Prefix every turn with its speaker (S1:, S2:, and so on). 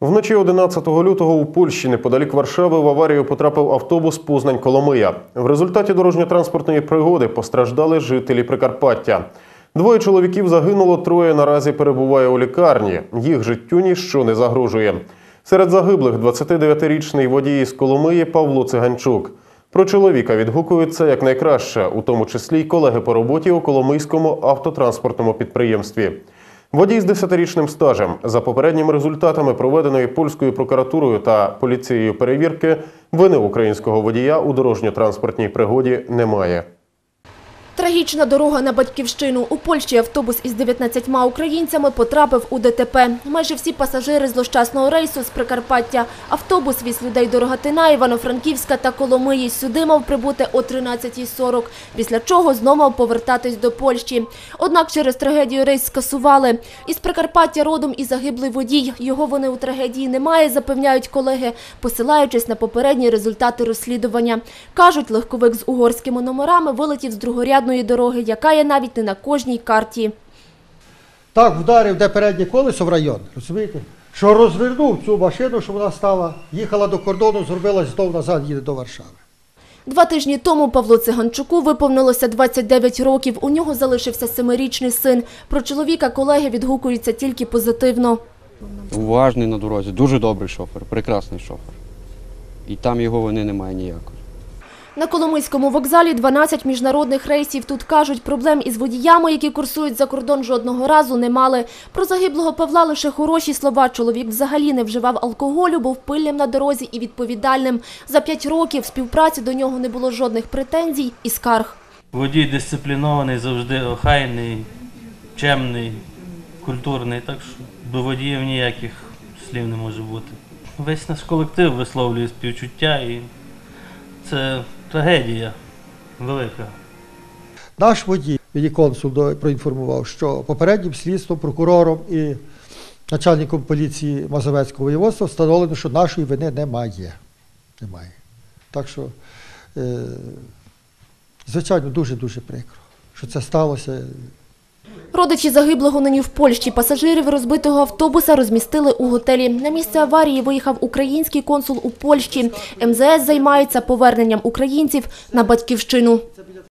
S1: Вночі 11 лютого у Польщі неподалік Варшави в аварію потрапив автобус Познань Коломия. В результаті дорожньо-транспортної пригоди постраждали жителі Прикарпаття. Двоє чоловіків загинуло, троє наразі перебуває у лікарні. Їх життю ніщо не загрожує. Серед загиблих 29-річний водій із Коломиї Павло Циганчук. Про чоловіка відгукуються як найкраще, у тому числі й колеги по роботі у Коломийському автотранспортному підприємстві. Водій з 10-річним стажем за попередніми результатами проведеної польською прокуратурою та поліцією перевірки вини українського водія у дорожньо-транспортній пригоді немає.
S2: Трагічна дорога на батьківщину. У Польщі автобус із 19 українцями потрапив у ДТП. Майже всі пасажири злощасного рейсу з Прикарпаття. Автобус віз людей до Рогатина, Івано-Франківська та Коломиї. Сюди мав прибути о 13.40, після чого знов мав повертатись до Польщі. Однак через трагедію рейс скасували. Із Прикарпаття родом і загиблий водій. Його вини у трагедії немає, запевняють колеги, посилаючись на попередні результати розслідування. Кажуть, легковик з угорськими номерами вилетів з другорядної дороги, яка є навіть не на кожній карті.
S3: Так вдарив, де переднє колесо в район, розумієте? Що розвернув цю машину, щоб вона стала, їхала до кордону, зробилась знов назад, їде до Варшави.
S2: Два тижні тому Павлу Циганчуку виповнилося 29 років. У нього залишився семирічний син. Про чоловіка колеги відгукуються тільки позитивно.
S4: Уважний на дорозі, дуже добрий шофер, прекрасний шофер. І там його вини немає ніякої.
S2: На Коломийському вокзалі 12 міжнародних рейсів. Тут кажуть, проблем із водіями, які курсують за кордон, жодного разу не мали. Про загиблого Павла лише хороші слова. Чоловік взагалі не вживав алкоголю, був пильним на дорозі і відповідальним. За п'ять років співпраці до нього не було жодних претензій і скарг.
S5: Водій дисциплінований, завжди охайний, чемний, культурний, так що до водіїв ніяких слів не може бути. Весь наш колектив висловлює співчуття і це трагедія велика.
S3: Наш водій, мені консул проінформував, що попереднім слідством, прокурором і начальником поліції Мазовецького воєводства встановлено, що нашої вини немає. Немає. Так що, е, звичайно, дуже-дуже прикро, що це сталося.
S2: Родичі загиблого нині в Польщі. Пасажирів розбитого автобуса розмістили у готелі. На місце аварії виїхав український консул у Польщі. МЗС займається поверненням українців на батьківщину.